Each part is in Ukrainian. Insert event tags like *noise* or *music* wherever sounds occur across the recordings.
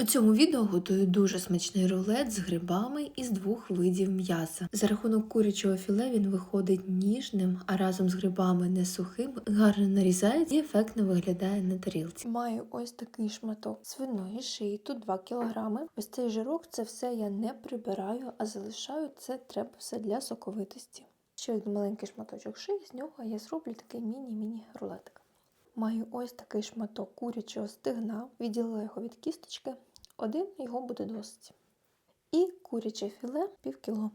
У цьому відео готую дуже смачний рулет з грибами із двох видів м'яса. За рахунок курячого філе він виходить ніжним, а разом з грибами не сухим, гарно нарізається і ефектно виглядає на тарілці. Маю ось такий шматок свиної шиї, тут 2 кг. Ось цей жирок, це все я не прибираю, а залишаю це треба все для соковитості. Ще один маленький шматочок шиї, з нього я зроблю такий міні-міні рулетик. Маю ось такий шматок курячого стегна, відділила його від кісточки, один його буде досить. І куряче філе пів кіло.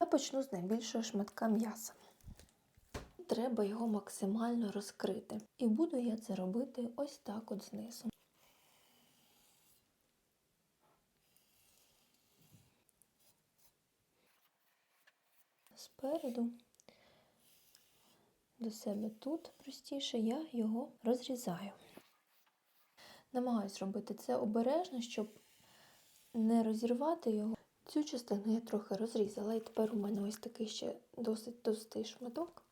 Я почну з найбільшого шматка м'яса. Треба його максимально розкрити. І буду я це робити ось так от знизу. Спереду до себе тут простіше, я його розрізаю. Намагаюсь робити це обережно, щоб не розірвати його. Цю частину я трохи розрізала, і тепер у мене ось такий ще досить товстий шматок.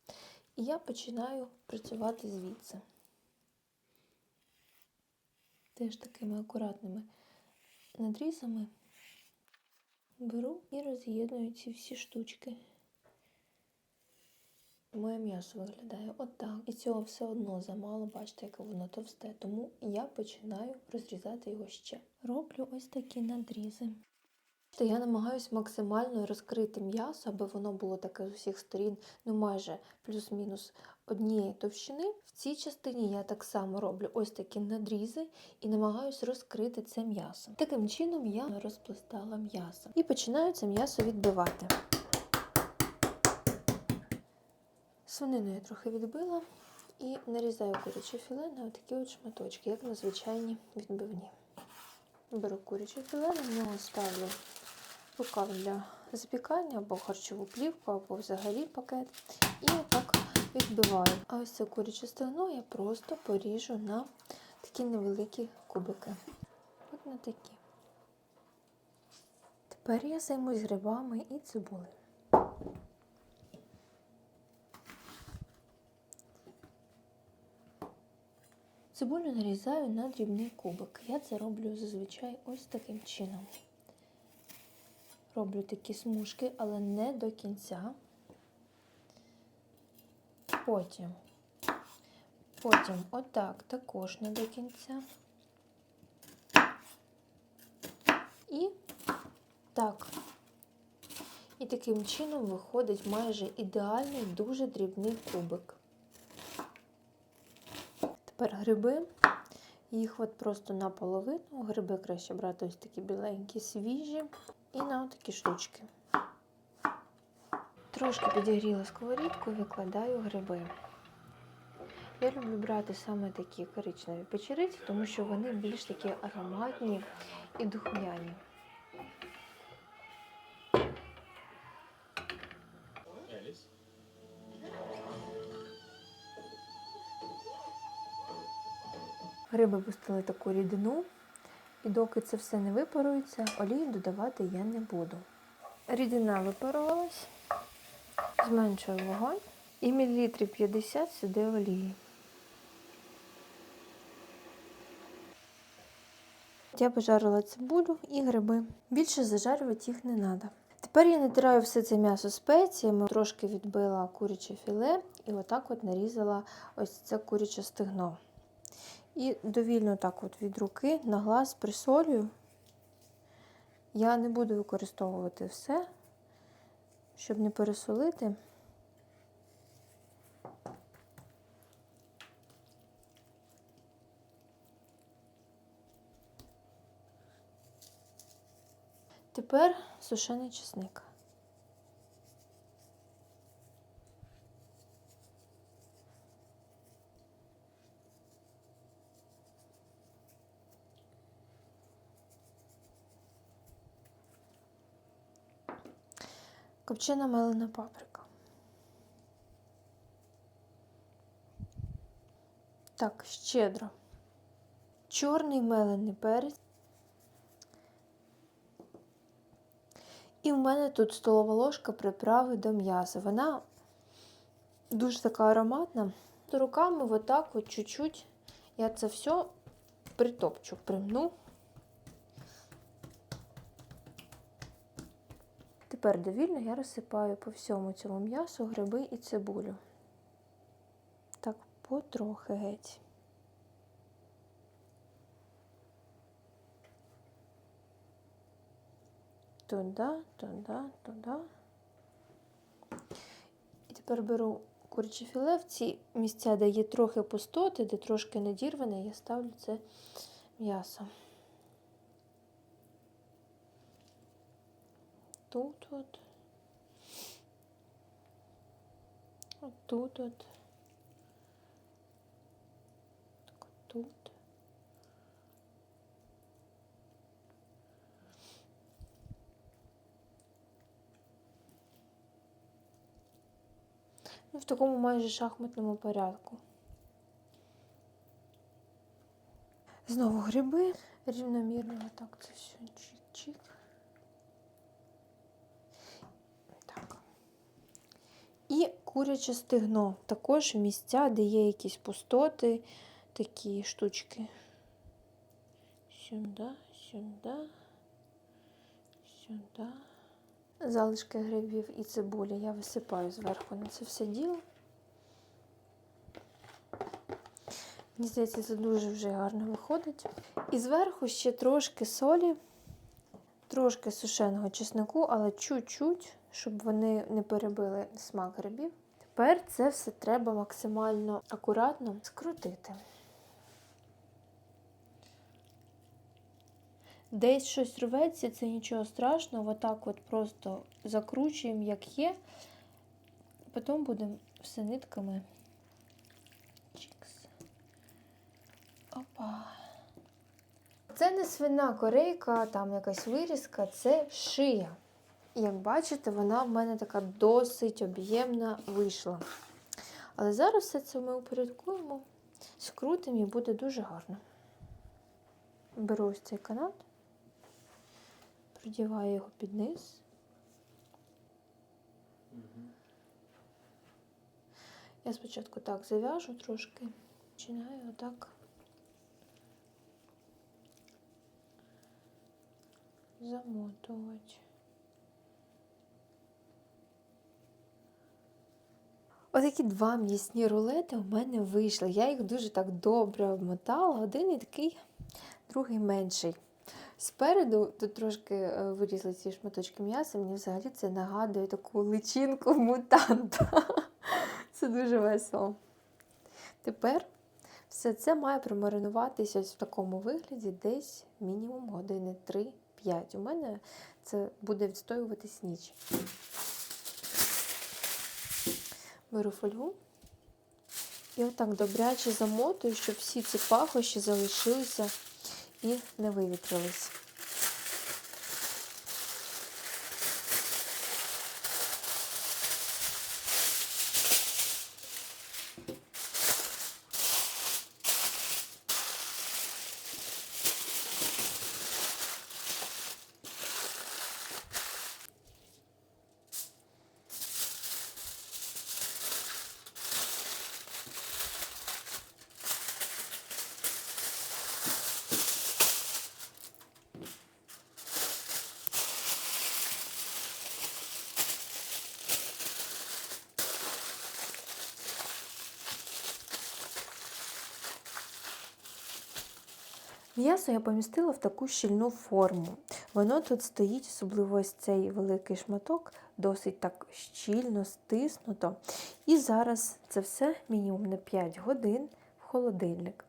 І я починаю працювати звідси. Теж такими акуратними надрізами беру і роз'єдную ці всі штучки. Моє м'ясо виглядає отак. І цього все одно замало, бачите, яке воно товсте. Тому я починаю розрізати його ще. Роблю ось такі надрізи. Я намагаюся максимально розкрити м'ясо, аби воно було таке з усіх сторін, ну майже плюс-мінус однієї товщини. В цій частині я так само роблю ось такі надрізи і намагаюся розкрити це м'ясо. Таким чином я розпластала м'ясо і починаю це м'ясо відбивати. Свинину я трохи відбила і нарізаю куряче філе на такі от шматочки, як на звичайні відбивні. Беру куряче філе, на нього ставлю рукав для запікання або харчову плівку, або взагалі пакет. І отак відбиваю. А ось це куряче стегно я просто поріжу на такі невеликі кубики. От на такі. Тепер я займусь грибами і цибулею. Цибулю нарізаю на дрібний кубик. Я це роблю зазвичай ось таким чином. Роблю такі смужки, але не до кінця. Потім, потім отак також не до кінця. І так. І таким чином виходить майже ідеальний, дуже дрібний кубик. Тепер гриби, їх от просто наполовину. Гриби краще брати ось такі біленькі, свіжі. І на такі штучки. Трошки підігріла сковорідку, викладаю гриби. Я люблю брати саме такі коричневі печериці, тому що вони більш такі ароматні і духмяні. Гриби пустили таку рідину, і доки це все не випарується, олію додавати я не буду. Рідина випарувалась, зменшую вогонь і мілілітрів 50 сюди олії. Я пожарила цибулю і гриби. Більше зажарювати їх не треба. Тепер я натираю все це м'ясо спеціями, трошки відбила куряче філе і отак от нарізала ось це куряче стегно. І довільно так от від руки на глаз присолюю. Я не буду використовувати все, щоб не пересолити. Тепер сушений чесник. Копчена мелена паприка. Так, щедро. Чорний мелений перець. І в мене тут столова ложка приправи до м'яса. Вона дуже така ароматна. Руками отак от чуть-чуть я це все притопчу, примну. Тепер довільно я розсипаю по всьому цьому м'ясу гриби і цибулю. Так, потрохи геть. Туди, туди, туди. І тепер беру куряче філе в ці місця, де є трохи пустоти, де трошки надірване, я ставлю це м'ясо. Тут от. Тут от. Так тут. Ну, в такому майже шахматному порядку. Знову гриби. Рівномірно отак це все чик-чик. Так. І куряче стегно. Також місця, де є якісь пустоти, такі штучки. Сюди, сюди, сюди. Залишки грибів і цибулі я висипаю зверху на це все діло. Мені здається, це дуже вже гарно виходить. І зверху ще трошки солі, трошки сушеного чеснику, але чуть-чуть, щоб вони не перебили смак грибів. Тепер це все треба максимально акуратно скрутити. Десь щось рветься, це нічого страшного, отак от просто закручуємо, як є. Потім будемо все нитками. Чікс. Опа. Це не свина корейка, там якась вирізка, це шия. Як бачите, вона в мене така досить об'ємна вийшла. Але зараз все це ми упорядкуємо, скрутимо і буде дуже гарно. Беру ось цей канат, продіваю його під низ. Я спочатку так зав'яжу трошки, починаю отак замотувати. Отакі два м'ясні рулети у мене вийшли. Я їх дуже так добре обмотала. Один і такий, другий менший. Спереду тут трошки е, вирізали ці шматочки м'яса. Мені взагалі це нагадує таку личинку мутанта. *laughs* Це дуже весело. Тепер все це має промаринуватися ось в такому вигляді десь мінімум години 3-5. У мене це буде відстоюватись ніч. Беру фольгу і отак добряче замотую, щоб всі ці пахощі залишилися і не вивітрились. М'ясо я помістила в таку щільну форму. Воно тут стоїть, особливо ось цей великий шматок, досить так щільно, стиснуто. І зараз це все мінімум на 5 годин в холодильник.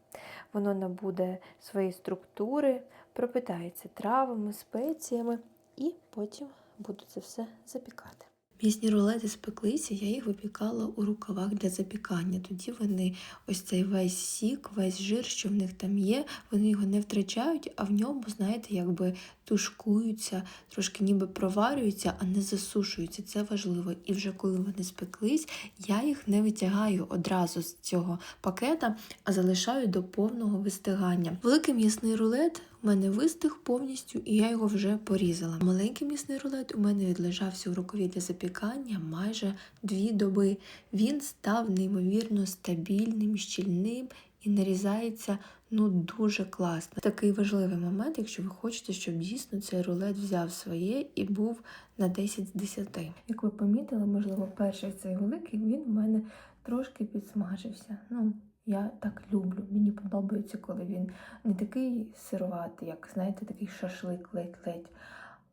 Воно набуде свої структури, пропитається травами, спеціями, і потім буду це все запікати. М'ясні рулети спеклися, я їх випікала у рукавах для запікання. Тоді вони ось цей весь сік, весь жир, що в них там є, вони його не втрачають, а в ньому, знаєте, якби тушкуються, трошки ніби проварюються, а не засушуються. Це важливо. І вже коли вони спеклись, я їх не витягаю одразу з цього пакета, а залишаю до повного вистигання. Великий м'ясний рулет у мене вистиг повністю, і я його вже порізала. Маленький м'ясний рулет у мене відлежався у рукаві для запікання майже дві доби. Він став неймовірно стабільним, щільним і нарізається ну дуже класно. Такий важливий момент, якщо ви хочете, щоб дійсно цей рулет взяв своє і був на 10 з 10. Як ви помітили, можливо, перший цей великий він в мене трошки підсмажився. Ну, я так люблю. Мені подобається, коли він не такий сироватий, як знаєте, такий шашлик ледь-ледь.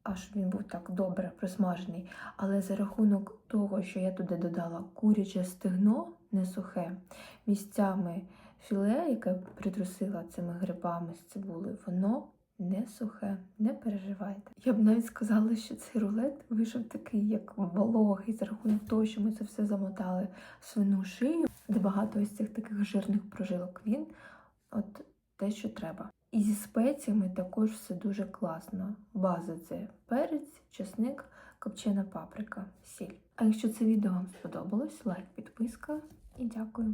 А щоб він був так добре просмажений. Але за рахунок того, що я туди додала куряче стегно, не сухе, місцями філе, яке притрусила цими грибами з цибули, воно не сухе, не переживайте. Я б навіть сказала, що цей рулет вийшов такий, як вологий, за рахунок того, що ми це все замотали в свину шию, де багато ось цих таких жирних прожилок. Він от те, що треба. І зі спеціями також все дуже класно. База це перець, чесник, копчена паприка, сіль. А якщо це відео вам сподобалось, лайк, підписка і дякую.